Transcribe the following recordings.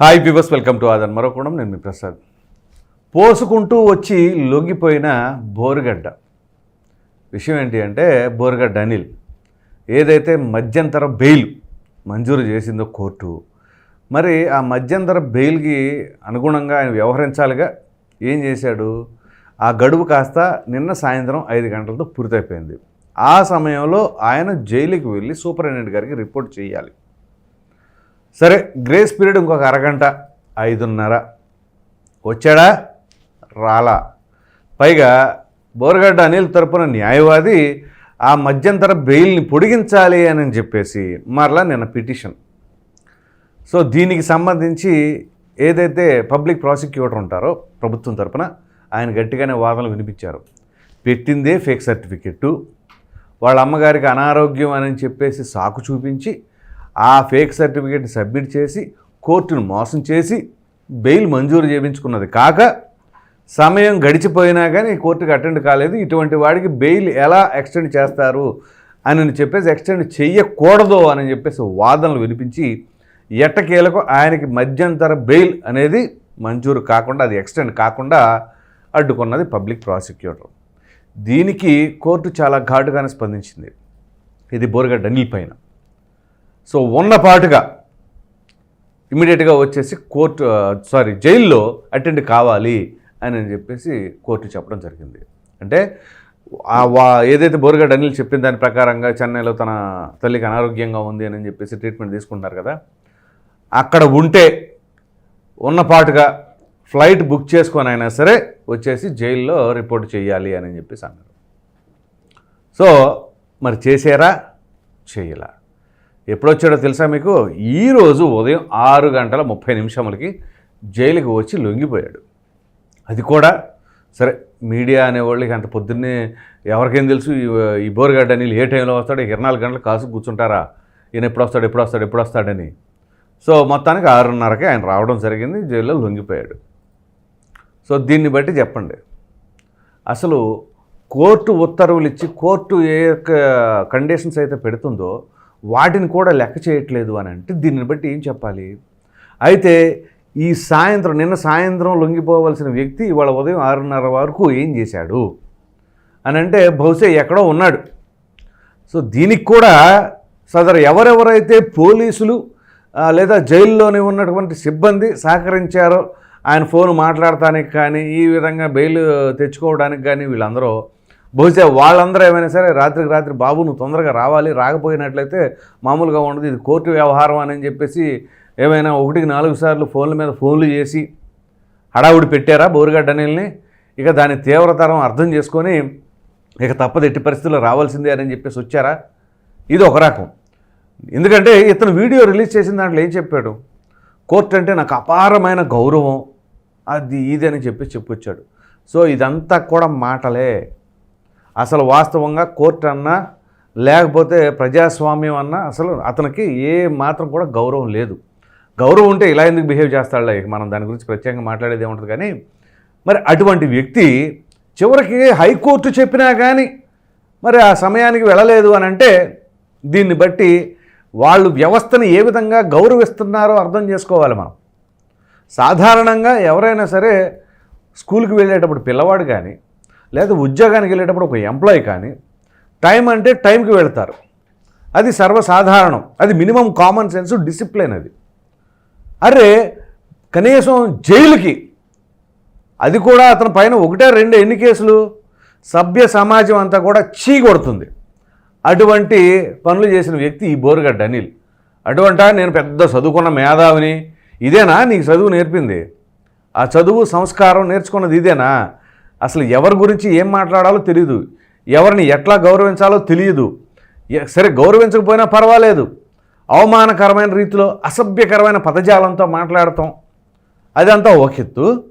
Hi peepers welcome to ఆదన్. మరొకడం నేను మీ ప్రసాద్. పోసుకుంటూ వచ్చి లొంగిపోయిన బోరుగడ్డ. విషయం ఏంటి అంటే బోరుగడ్డ అనిల్. ఏదైతే మధ్యంతర బెయిల్ మంజూరు చేసిందో కోర్టు మరి ఆ మధ్యంతర బెయిల్కి అనుగుణంగా ఆయన వ్యవహరించాలిగా? ఏం చేశాడు? ఆ గడువు కాస్త నిన్న సాయంత్రం ఐదు గంటలతో పూర్తయిపోయింది. ఆ సమయంలో ఆయన జైలుకి వెళ్ళి సూపరింటెండెంట్ గారికి రిపోర్ట్ చేయాలి. సరే గ్రేస్ పీరియడ్ ఇంకొక అరగంట ఐదున్నర. వచ్చాడా? రాలా. పైగా బోరగడ్డ అనిల్ తరపున న్యాయవాది ఆ మధ్యంతర బెయిల్ని పొడిగించాలి అని చెప్పేసి మరలా నిన్న పిటిషన్. సో దీనికి సంబంధించి ఏదైతే పబ్లిక్ ప్రాసిక్యూటర్ ఉంటారో ప్రభుత్వం తరపున ఆయన గట్టిగానే వాదనలు వినిపించారు. పెట్టిందే ఫేక్ సర్టిఫికెట్టు. వాళ్ళ అమ్మగారికి అనారోగ్యం అని చెప్పేసి సాకు చూపించి ఆ ఫేక్ సర్టిఫికేట్ సబ్మిట్ చేసి కోర్టును మోసం చేసి బెయిల్ మంజూరు చేయించుకున్నది కాక సమయం గడిచిపోయినా కానీ కోర్టుకు అటెండ్ కాలేదు. ఇటువంటి వాడికి బెయిల్ ఎలా ఎక్స్టెండ్ చేస్తారు అని చెప్పేసి ఎక్స్టెండ్ చెయ్యకూడదు అని చెప్పేసి వాదనలు వినిపించి ఎట్టకేలకు ఆయనకి మధ్యంతర బెయిల్ అనేది మంజూరు కాకుండా అది ఎక్స్టెండ్ కాకుండా అడ్డుకున్నది పబ్లిక్ ప్రాసిక్యూటర్. దీనికి కోర్టు చాలా ఘాటుగానే స్పందించింది. ఇది బోరగడ్డ అనిల్ పైన. సో ఉన్నపాటుగా ఇమీడియట్గా వచ్చేసి కోర్టు సారీ జైల్లో అటెండ్ కావాలి అని అని చెప్పేసి కోర్టు చెప్పడం జరిగింది. అంటే ఏదైతే బోరుగడ్డ అనిల్ చెప్పిన దాని ప్రకారంగా చెన్నైలో తన తల్లికి అనారోగ్యంగా ఉంది అని చెప్పేసి ట్రీట్మెంట్ తీసుకుంటున్నారు కదా అక్కడ ఉంటే ఉన్నపాటుగా ఫ్లైట్ బుక్ చేసుకొని అయినా సరే వచ్చేసి జైల్లో రిపోర్ట్ చేయాలి అని చెప్పేసి అన్నారు. సో మరి చేసారా చేయలా. ఎప్పుడొచ్చాడో తెలుసా మీకు? ఈరోజు ఉదయం ఆరు గంటల ముప్పై నిమిషములకి జైలుకి వచ్చి లొంగిపోయాడు. అది కూడా సరే మీడియా అనేవాళ్ళకి అంత పొద్దున్నే ఎవరికేం తెలుసు? ఈ- ఈ నీళ్ళు ఏ టైంలో వస్తాడో? ఇరవై నాలుగు గంటలు కాసు కూర్చుంటారా? ఈయన ఎప్పుడు వస్తాడు ఎప్పుడు వస్తాడు ఎప్పుడు వస్తాడని సో మొత్తానికి ఆరున్నరకే ఆయన రావడం జరిగింది జైల్లో లొంగిపోయాడు. సో దీన్ని బట్టి చెప్పండి. అసలు కోర్టు ఉత్తర్వులు ఇచ్చి కోర్టు ఏ యొక్క కండిషన్స్ అయితే పెడుతుందో వాటిని కూడా లెక్క చేయట్లేదు అని అంటే దీన్ని బట్టి ఏం చెప్పాలి? అయితే ఈ సాయంత్రం నిన్న సాయంత్రం లొంగిపోవలసిన వ్యక్తి ఇవాళ ఉదయం ఆరున్నర వరకు ఏం చేశాడు? అని అంటే బహుశా ఎక్కడో ఉన్నాడు. సో దీనికి కూడా సదరు ఎవరెవరైతే పోలీసులు లేదా జైల్లోనే ఉన్నటువంటి సిబ్బంది సహకరించారో ఆయన ఫోన్ మాట్లాడటానికి కానీ ఈ విధంగా బెయిల్ తెచ్చుకోవడానికి కానీ వీళ్ళందరూ బహుశా వాళ్ళందరూ ఏమైనా సరే రాత్రికి రాత్రి బాబు నువ్వు తొందరగా రావాలి రాకపోయినట్లయితే మామూలుగా ఉండదు. ఇది కోర్టు వ్యవహారం అని చెప్పేసి ఏమైనా ఒకటికి నాలుగు సార్లు ఫోన్ల మీద ఫోన్లు చేసి హడావుడి పెట్టారా బోరుగడ్డ నీళ్ళని ఇక దాని తీవ్రతరం అర్థం చేసుకొని ఇక తప్పదు ఎట్టి పరిస్థితుల్లో రావాల్సిందే అని చెప్పేసి వచ్చారా? ఇది ఒక రకం. ఎందుకంటే ఇతను వీడియో రిలీజ్ చేసిన దాంట్లో ఏం చెప్పాడు? కోర్టు అంటే నాకు అపారమైన గౌరవం. అది ఇది అని చెప్పి చెప్పొచ్చాడు సో ఇదంతా కూడా మాటలే. అసలు వాస్తవంగా కోర్టు అన్నా లేకపోతే ప్రజాస్వామ్యం అన్నా అసలు అతనికి ఏ మాత్రం కూడా గౌరవం లేదు. గౌరవం ఉంటే ఇలా ఎందుకు బిహేవ్ చేస్తాడులే ఇక మనం దాని గురించి ప్రత్యేకంగా మాట్లాడేది ఏముంటుంది కానీ మరి అటువంటి వ్యక్తి చివరికి హైకోర్టు చెప్పినా కానీ మరి ఆ సమయానికి వెళ్ళలేదు అని అంటే దీన్ని బట్టి వాళ్ళు వ్యవస్థను ఏ విధంగా గౌరవిస్తున్నారో అర్థం చేసుకోవాలి మనం. సాధారణంగా ఎవరైనా సరే స్కూల్కి వెళ్ళేటప్పుడు పిల్లవాడు కానీ లేదా ఉద్యోగానికి వెళ్ళేటప్పుడు ఒక ఎంప్లాయీ కానీ టైం అంటే టైంకి వెళ్తారు. అది సర్వసాధారణం. అది మినిమం కామన్ సెన్స్ డిసిప్లిన్ అది. అరే కనీసం జైలుకి. అది కూడా అతని పైన ఒకటే రెండు ఎన్ని కేసులు? సభ్య సమాజం అంతా కూడా చీకొడుతుంది అటువంటి పనులు చేసిన వ్యక్తి ఈ బోరుగడ్డ అనిల్ అటువంట నేను పెద్ద చదువుకున్న మేధావిని. ఇదేనా నీకు చదువు నేర్పింది? ఆ చదువు సంస్కారం నేర్చుకున్నది ఇదేనా? అసలు ఎవరి గురించి ఏం మాట్లాడాలో తెలియదు ఎవరిని ఎట్లా గౌరవించాలో తెలియదు సరే గౌరవించకపోయినా పర్వాలేదు. అవమానకరమైన రీతిలో అసభ్యకరమైన పదజాలంతో మాట్లాడటం అదంతా ఒకెత్తు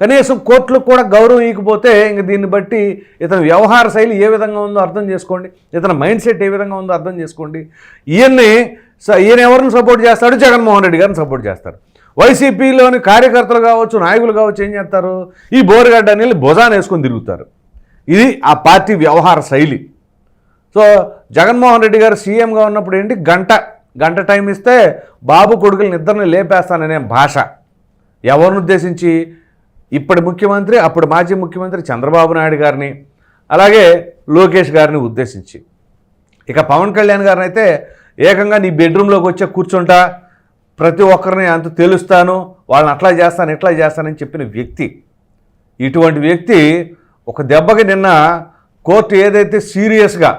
కనీసం కోర్టులకు కూడా గౌరవం ఇవ్వకపోతే ఇంక దీన్ని బట్టి ఇతని వ్యవహార శైలి ఏ విధంగా ఉందో అర్థం చేసుకోండి. ఇతని మైండ్ సెట్ ఏ విధంగా ఉందో అర్థం చేసుకోండి. ఈయన్ని స- ఈయన ఎవరిని సపోర్ట్ చేస్తాడు? జగన్మోహన్ రెడ్డి గారిని సపోర్ట్ చేస్తారు. వైసీపీలోని కార్యకర్తలు కావచ్చు నాయకులు కావచ్చు ఏం చేస్తారు? ఈ బోరుగడ్డ అనేది భుజాన్ని వేసుకొని తిరుగుతారు. ఇది ఆ పార్టీ వ్యవహార శైలి. సో జగన్మోహన్ రెడ్డి గారు సీఎంగా ఉన్నప్పుడు ఏంటి? గంట గంట టైం ఇస్తే బాబు కొడుకులు నిద్రని లేపేస్తాననే భాష. ఎవరిని ఉద్దేశించి? ఇప్పటి ముఖ్యమంత్రి అప్పుడు మాజీ ముఖ్యమంత్రి చంద్రబాబు నాయుడు గారిని అలాగే లోకేష్ గారిని ఉద్దేశించి. ఇక పవన్ కళ్యాణ్ గారిని అయితే ఏకంగా నీ బెడ్రూమ్లోకి వచ్చే కూర్చుంటా ప్రతి ఒక్కరిని అంత తెలుస్తాను వాళ్ళని అట్లా చేస్తాను ఇట్లా చేస్తానని చెప్పిన వ్యక్తి. ఇటువంటి వ్యక్తి ఒక దెబ్బకి నిన్న కోర్టు ఏదైతే సీరియస్గా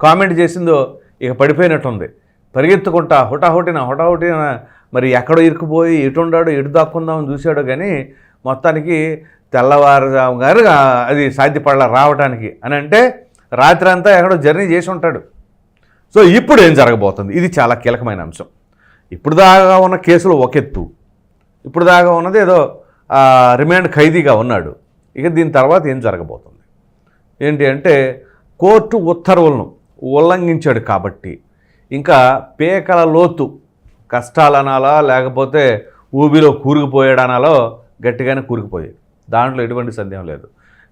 కామెంట్ చేసిందో ఇక పడిపోయినట్టుంది. పరిగెత్తుకుంటా హుటాహుటిన హుటాహుటిన మరి ఎక్కడో ఇరుకుపోయి ఎటుండాడో ఎటు దాక్కుందామని చూశాడో కానీ మొత్తానికి తెల్లవారుజాము గారు అది సాధ్యపడాల రావడానికి అని అంటే రాత్రి అంతా ఎక్కడో జర్నీ చేసి ఉంటాడు. సో ఇప్పుడు ఏం జరగబోతుంది? ఇది చాలా కీలకమైన అంశం. ఇప్పుడు దాకా ఉన్న కేసులు ఒక ఎత్తు. ఇప్పుడు దాకా ఉన్నది ఏదో రిమాండ్ ఖైదీగా ఉన్నాడు. ఇక దీని తర్వాత ఏం జరగబోతుంది? ఏంటి అంటే కోర్టు ఉత్తర్వులను ఉల్లంఘించాడు కాబట్టి ఇంకా పేకల లోతు కష్టాలనాలా లేకపోతే ఊబిలో కూరుకుపోయాడనాలో గట్టిగానే కూరుకుపోయాడు. దాంట్లో ఎటువంటి సందేహం లేదు.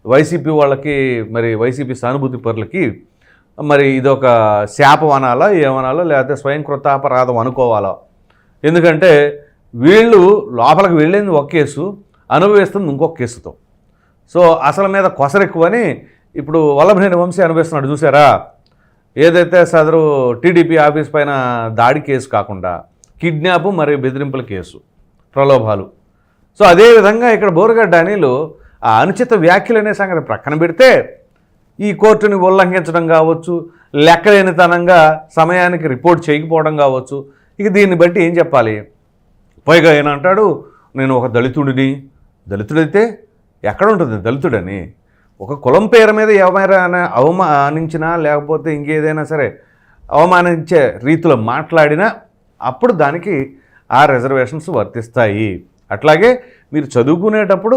వైసీపీ వాళ్ళకి మరి వైసీపీ సానుభూతి పరులకి మరి ఇదొక శాపం అనాలా ఏమనాలో లేకపోతే స్వయం కృతాపరాధం అనుకోవాలో? ఎందుకంటే వీళ్ళు లోపలికి వెళ్ళింది ఒక కేసు అనుభవిస్తుంది ఇంకొక కేసుతో. సో అసలు మీద కొసరెక్కువని ఇప్పుడు వల్లభనేని వంశీ అనుభవిస్తున్నాడు చూసారా ఏదైతే సదరు టీడీపీ ఆఫీస్ పైన దాడి కేసు కాకుండా కిడ్నాప్ మరియు బెదిరింపుల కేసు ప్రలోభాలు. సో అదేవిధంగా ఇక్కడ బోరగడ్డ అనిలు ఆ అనుచిత వ్యాఖ్యలు అనే సంగతి ప్రక్కన పెడితే ఈ కోర్టుని ఉల్లంఘించడం కావచ్చు లెక్కలేనితనంగా సమయానికి రిపోర్ట్ చేయకపోవడం కావచ్చు ఇక దీన్ని బట్టి ఏం చెప్పాలి? పైగా ఆయన అంటాడు నేను ఒక దళితుడిని. దళితుడైతే ఎక్కడ ఉంటుంది దళితుడని? ఒక కులం పేరు మీద ఎవరైనా అవమానించినా లేకపోతే ఇంకేదైనా సరే అవమానించే రీతిలో మాట్లాడినా అప్పుడు దానికి ఆ రిజర్వేషన్స్ వర్తిస్తాయి. అట్లాగే మీరు చదువుకునేటప్పుడు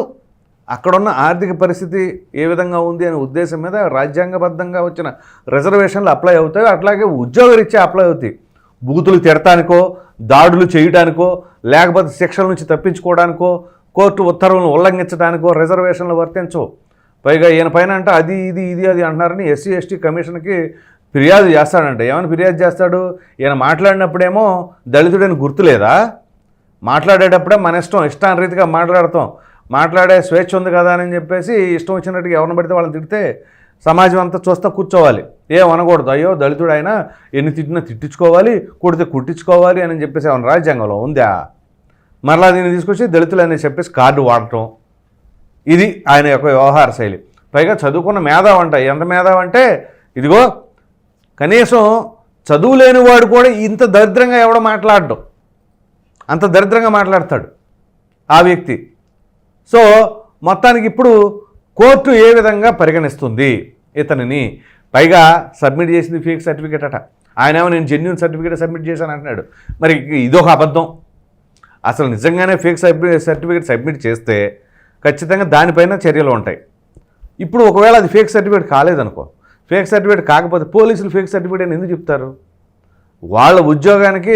అక్కడున్న ఆర్థిక పరిస్థితి ఏ విధంగా ఉంది అనే ఉద్దేశం మీద రాజ్యాంగబద్ధంగా వచ్చిన రిజర్వేషన్లు అప్లై అవుతాయి. అట్లాగే ఉద్యోగరీత్యా అప్లై అవుతాయి. బూతులు తిడటానికో దాడులు చేయడానికో లేకపోతే శిక్షల నుంచి తప్పించుకోవడానికో కోర్టు ఉత్తర్వులను ఉల్లంఘించడానికో రిజర్వేషన్లు వర్తించవు. పైగా ఈయన పైన అంటే అది ఇది ఇది అది అంటున్నారని ఎస్సీ ఎస్టీ కమిషన్కి ఫిర్యాదు చేస్తాడంట. ఏమైనా ఫిర్యాదు చేస్తాడు? ఈయన మాట్లాడినప్పుడేమో దళితుడని గుర్తులేదా? మాట్లాడేటప్పుడే మన ఇష్టం ఇష్టాన రీతిగా మాట్లాడతాం. మాట్లాడే స్వేచ్ఛ ఉంది కదా అని చెప్పేసి ఇష్టం వచ్చినట్టుగా ఎవరిని పడితే వాళ్ళని తిడితే సమాజం అంతా చూస్తా కూర్చోవాలి. ఏం అనకూడదు. అయ్యో దళితుడు అయినా ఎన్ని తిట్టినా తిట్టించుకోవాలి కుడితే కుట్టించుకోవాలి అని చెప్పేసి ఏమైనా రాజ్యాంగంలో ఉందా? మరలా దీన్ని తీసుకొచ్చి దళితులు అని చెప్పేసి కార్డు వాడటం. ఇది ఆయన యొక్క వ్యవహార శైలి. పైగా చదువుకున్న మేధావ్ అంట. ఎంత మేధావ్ అంటే ఇదిగో కనీసం చదువు లేనివాడు కూడా ఇంత దరిద్రంగా ఎవడో మాట్లాడడం. అంత దరిద్రంగా మాట్లాడతాడు ఆ వ్యక్తి. సో మొత్తానికి ఇప్పుడు కోర్టు ఏ విధంగా పరిగణిస్తుంది? ఇతనిని పైగా సబ్మిట్ చేసింది ఫేక్ సర్టిఫికేట్ అట. ఆయనేమో నేను జెన్యున్ సర్టిఫికేట్ సబ్మిట్ చేశాను అంటున్నాడు. మరి ఇదొక అబద్ధం. అసలు నిజంగానే ఫేక్ సర్టిఫికేట్ సబ్మిట్ చేస్తే ఖచ్చితంగా దానిపైన చర్యలు ఉంటాయి. ఇప్పుడు ఒకవేళ అది ఫేక్ సర్టిఫికేట్ కాలేదనుకో ఫేక్ సర్టిఫికేట్ కాకపోతే పోలీసులు ఫేక్ సర్టిఫికేట్ అని ఎందుకు చెప్తారు? వాళ్ళ ఉద్యోగానికి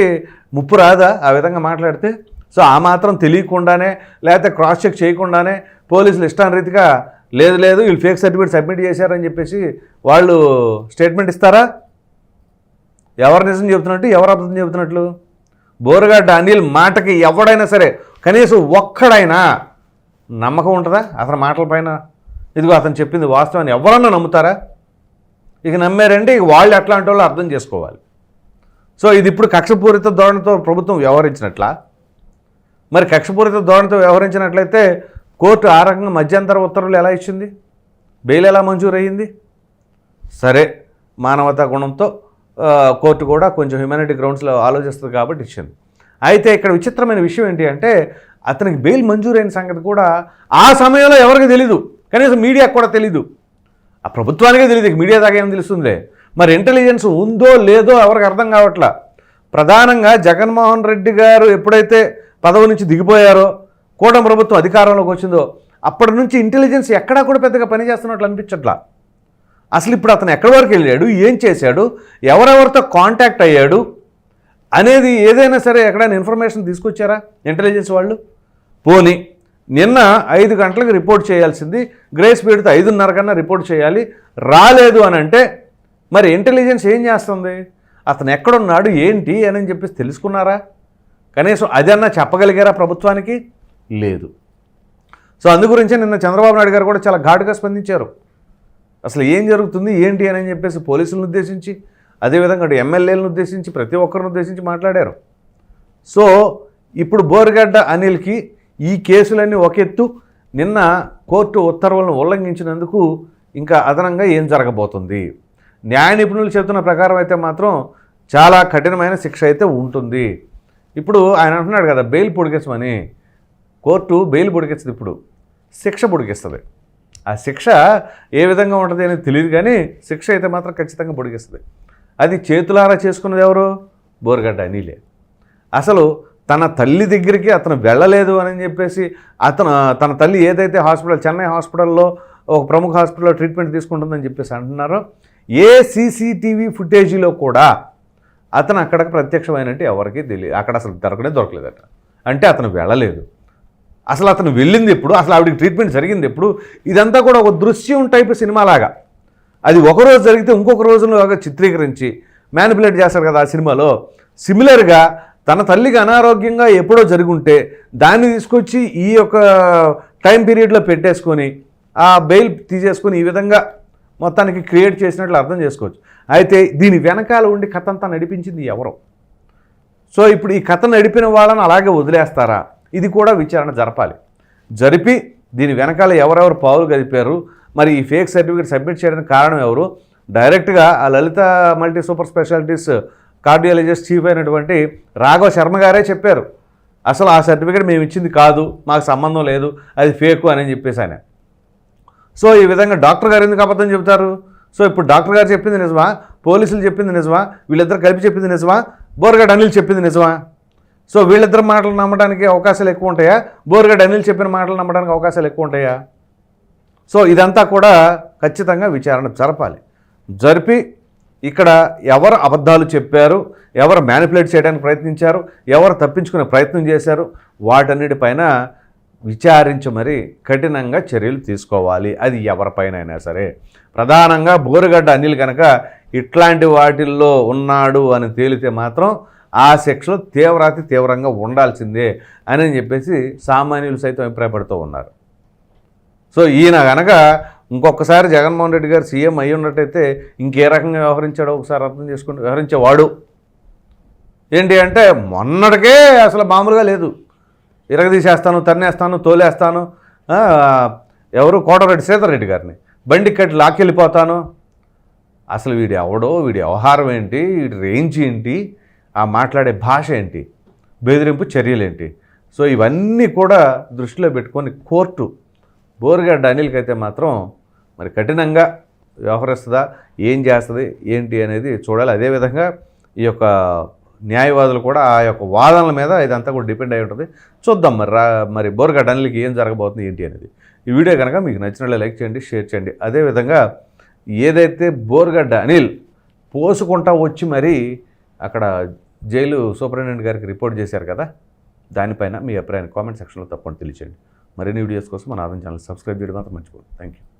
ముప్పు రాదా ఆ విధంగా మాట్లాడితే? సో ఆ మాత్రం తెలియకుండానే లేకపోతే క్రాస్ చెక్ చేయకుండానే పోలీసులు ఇష్టానురీతిగా లేదు లేదు వీళ్ళు ఫేక్ సర్టిఫికేట్ సబ్మిట్ చేశారని చెప్పేసి వాళ్ళు స్టేట్మెంట్ ఇస్తారా? ఎవరు నిజం చెబుతున్నట్టు ఎవరు అబద్ధం చెబుతున్నట్లు? బోరగడ్డ అనిల్ మాటకి ఎవడైనా సరే కనీసం ఒక్కడైనా నమ్మకం ఉంటుందా? అతని మాటలపైన ఇదిగో అతను చెప్పింది వాస్తవాన్ని ఎవరన్నా నమ్ముతారా? ఇక నమ్మారంటే ఇక వాళ్ళు అట్లాంటి వాళ్ళు అర్థం చేసుకోవాలి. సో ఇది ఇప్పుడు కక్షపూరిత ధోరణితో ప్రభుత్వం వ్యవహరించినట్లా? మరి కక్షపూరిత ధోరణితో వ్యవహరించినట్లయితే కోర్టు ఆ రకంగా మధ్యంతర ఉత్తర్వులు ఎలా ఇచ్చింది? బెయిల్ ఎలా మంజూరయ్యింది? సరే మానవతా గుణంతో కోర్టు కూడా కొంచెం హ్యుమానిటీ గ్రౌండ్స్లో ఆలోచిస్తుంది కాబట్టి ఇచ్చింది. అయితే ఇక్కడ విచిత్రమైన విషయం ఏంటి అంటే అతనికి బెయిల్ మంజూరైన సంగతి కూడా ఆ సమయంలో ఎవరికి తెలీదు. కనీసం మీడియాకు కూడా తెలీదు. ఆ ప్రభుత్వానికే తెలియదు మీడియా దాకా ఏం తెలుస్తుందిలే. మరి ఇంటెలిజెన్స్ ఉందో లేదో ఎవరికి అర్థం కావట్లా? ప్రధానంగా జగన్మోహన్ రెడ్డి గారు ఎప్పుడైతే పదవి నుంచి దిగిపోయారో కూటమి ప్రభుత్వం అధికారంలోకి వచ్చిందో అప్పటి నుంచి ఇంటెలిజెన్స్ ఎక్కడా కూడా పెద్దగా పనిచేస్తున్నట్లు అనిపించట్లా. అసలు ఇప్పుడు అతను ఎక్కడి వరకు వెళ్ళాడు ఏం చేశాడు ఎవరెవరితో కాంటాక్ట్ అయ్యాడు అనేది ఏదైనా సరే ఎక్కడైనా ఇన్ఫర్మేషన్ తీసుకొచ్చారా ఇంటెలిజెన్స్ వాళ్ళు? పోని నిన్న ఐదు గంటలకు రిపోర్ట్ చేయాల్సింది గ్రేస్ పీరియడ్తో ఐదున్నర కన్నా రిపోర్ట్ చేయాలి రాలేదు అని అంటే మరి ఇంటెలిజెన్స్ ఏం చేస్తుంది? అతను ఎక్కడున్నాడు ఏంటి అని చెప్పేసి తెలుసుకున్నారా? కనీసం అదన్నా చెప్పగలిగారా ప్రభుత్వానికి? లేదు. సో అందు గురించే నిన్న చంద్రబాబు నాయుడు గారు కూడా చాలా ఘాటుగా స్పందించారు. అసలు ఏం జరుగుతుంది ఏంటి అని చెప్పేసి పోలీసులను ఉద్దేశించి అదేవిధంగా అటు ఎమ్మెల్యేలను ఉద్దేశించి ప్రతి ఒక్కరిని ఉద్దేశించి మాట్లాడారు. సో ఇప్పుడు బోరగడ్డ అనిల్కి ఈ కేసులన్నీ ఒక ఎత్తు నిన్న కోర్టు ఉత్తర్వులను ఉల్లంఘించినందుకు ఇంకా అదనంగా ఏం జరగబోతుంది? న్యాయ నిపుణులు చెబుతున్న ప్రకారం అయితే మాత్రం చాలా కఠినమైన శిక్ష అయితే ఉంటుంది. ఇప్పుడు ఆయన అంటున్నాడు కదా బెయిల్ పొడిగేసమని. కోర్టు బెయిల్ పొడిగించదు ఇప్పుడు. శిక్ష పొడిగిస్తుంది ఆ శిక్ష ఏ విధంగా ఉంటుంది అనేది తెలియదు కానీ శిక్ష అయితే మాత్రం ఖచ్చితంగా పొడిగిస్తుంది అది చేతులారా చేసుకున్నది ఎవరు? బోరగడ్డ అనిలే. అసలు తన తల్లి దగ్గరికి అతను వెళ్ళలేదు అని చెప్పేసి అతను తన తల్లి ఏదైతే హాస్పిటల్ చెన్నై హాస్పిటల్లో ఒక ప్రముఖ హాస్పిటల్లో ట్రీట్మెంట్ తీసుకుంటుందని చెప్పేసి అంటున్నారో ఏ సీసీటీవీ ఫుటేజీలో కూడా అతను అక్కడికి ప్రత్యక్షమైనట్టు ఎవరికీ తెలియదు అక్కడ అసలు దొరకనే దొరకలేదట. అంటే అతను వెళ్ళలేదు. అసలు అతను వెళ్ళింది ఎప్పుడు? అసలు ఆవిడకి ట్రీట్మెంట్ జరిగింది ఎప్పుడు? ఇదంతా కూడా ఒక దృశ్యం టైప్ సినిమాలాగా. అది ఒక రోజు జరిగితే ఇంకొక రోజులాగా చిత్రీకరించి మ్యానిపులేట్ చేస్తారు కదా ఆ సినిమాలో. సిమిలర్గా తన తల్లికి అనారోగ్యంగా ఎప్పుడో జరుగుంటే దాన్ని తీసుకొచ్చి ఈ యొక్క టైం పీరియడ్లో పెట్టేసుకొని ఆ బెయిల్ తీసేసుకొని ఈ విధంగా మొత్తానికి క్రియేట్ చేసినట్లు అర్థం చేసుకోవచ్చు. అయితే దీని వెనకాల ఉండి కథ అంతా నడిపించింది ఎవరు? సో ఇప్పుడు ఈ కథ నడిపిన వాళ్ళని అలాగే వదిలేస్తారా? ఇది కూడా విచారణ జరపాలి. జరిపి దీని వెనకాల ఎవరెవరు పావులు గదిపారు మరి ఈ ఫేక్ సర్టిఫికేట్ సబ్మిట్ చేయడానికి కారణం ఎవరు? డైరెక్ట్గా ఆ Lalitha multi super specialities cardiologist chief అయినటువంటి రాఘవ శర్మ గారే చెప్పారు. అసలు ఆ సర్టిఫికేట్ మేము ఇచ్చింది కాదు మాకు సంబంధం లేదు అది ఫేకు అని చెప్పేసి ఆయన. సో ఈ విధంగా డాక్టర్ గారు ఎందుకు అబద్ధం చెబుతారు? సో ఇప్పుడు డాక్టర్ గారు చెప్పింది నిజమా? పోలీసులు చెప్పింది నిజమా? వీళ్ళిద్దరు కలిపి చెప్పింది నిజమా? బోర్గడ్ అనిల్ చెప్పింది నిజమా? సో వీళ్ళిద్దరు మాటలు నమ్మడానికి అవకాశాలు ఎక్కువ ఉంటాయా? బోర్గడ్ అనిల్ చెప్పిన మాటలు నమ్మడానికి అవకాశాలు ఎక్కువ ఉంటాయా? సో ఇదంతా కూడా ఖచ్చితంగా విచారణ జరపాలి. జరిపి ఇక్కడ ఎవరు అబద్ధాలు చెప్పారు ఎవరు మ్యానిపులేట్ చేయడానికి ప్రయత్నించారు ఎవరు తప్పించుకునే ప్రయత్నం చేశారు వాటన్నిటిపైన విచారించి మరి కఠినంగా చర్యలు తీసుకోవాలి. అది ఎవరిపైన అయినా సరే. ప్రధానంగా బోరుగడ్డ అనిల్ కనుక ఇట్లాంటి వాటిల్లో ఉన్నాడు అని తేలితే మాత్రం ఆ శిక్షలో తీవ్రాతి తీవ్రంగా ఉండాల్సిందే అని చెప్పేసి సామాన్యులు సైతం అభిప్రాయపడుతూ ఉన్నారు. సో ఈయన కనుక ఇంకొకసారి జగన్మోహన్ రెడ్డి గారు సీఎం అయి ఉన్నట్టయితే ఇంకే రకంగా వ్యవహరించాడో ఒకసారి అర్థం చేసుకుని వ్యవహరించేవాడు. ఏంటి అంటే మొన్నటికే అసలు మామూలుగా లేదు. ఇరగదీసేస్తాను తన్నేస్తాను తోలేస్తాను ఎవరు కోటరెడ్డి సీతారెడ్డి గారిని. బండి కట్టి లాక్కెళ్ళిపోతాను. అసలు వీడి ఎవడో వీడి వ్యవహారం ఏంటి వీడి రేంజ్ ఏంటి ఆ మాట్లాడే భాష ఏంటి? బెదిరింపు చర్యలేంటి? సో ఇవన్నీ కూడా దృష్టిలో పెట్టుకొని కోర్టు బోరుగడ్డ అనిల్కి అయితే మాత్రం మరి కఠినంగా వ్యవహరిస్తుందా? ఏం చేస్తుంది? ఏంటి అనేది చూడాలి. అదేవిధంగా ఈ యొక్క న్యాయవాదులు కూడా ఆ యొక్క వాదనల మీద ఇదంతా కూడా డిపెండ్ అయి ఉంటుంది. చూద్దాం మరి రా మరి బోరుగడ్డ అనిల్కి ఏం జరగబోతుంది ఏంటి అనేది. ఈ వీడియో కనుక మీకు నచ్చినట్లు లైక్ చేయండి షేర్ చేయండి. అదేవిధంగా ఏదైతే బోరుగడ్డ అనిల్ పోసుకుంటా వచ్చి మరి అక్కడ జైలు సూపరింటెండెంట్ గారికి రిపోర్ట్ చేశారు కదా? దానిపైన మీ అభిప్రాయాన్ని కామెంట్ సెక్షన్లో తప్పకుండా తెలియచేయండి. మరిన్ని వీడియోస్ కోసం మన ఆదాయం ఛానల్ సబ్స్క్రైబ్ చేయడం మాత్రం మర్చిపోండి థ్యాంక్ యూ